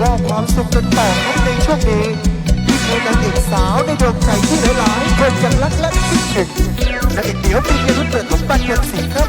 มอบความสุขกันต่อครับในช่วงนี้ที่คือนางเอกสาวในดวงใจที่หลายๆคนยังรักและคิดถึงนางเอกเดี๋ยวปีนี้รุ่นเปิดของปันยันสีครับ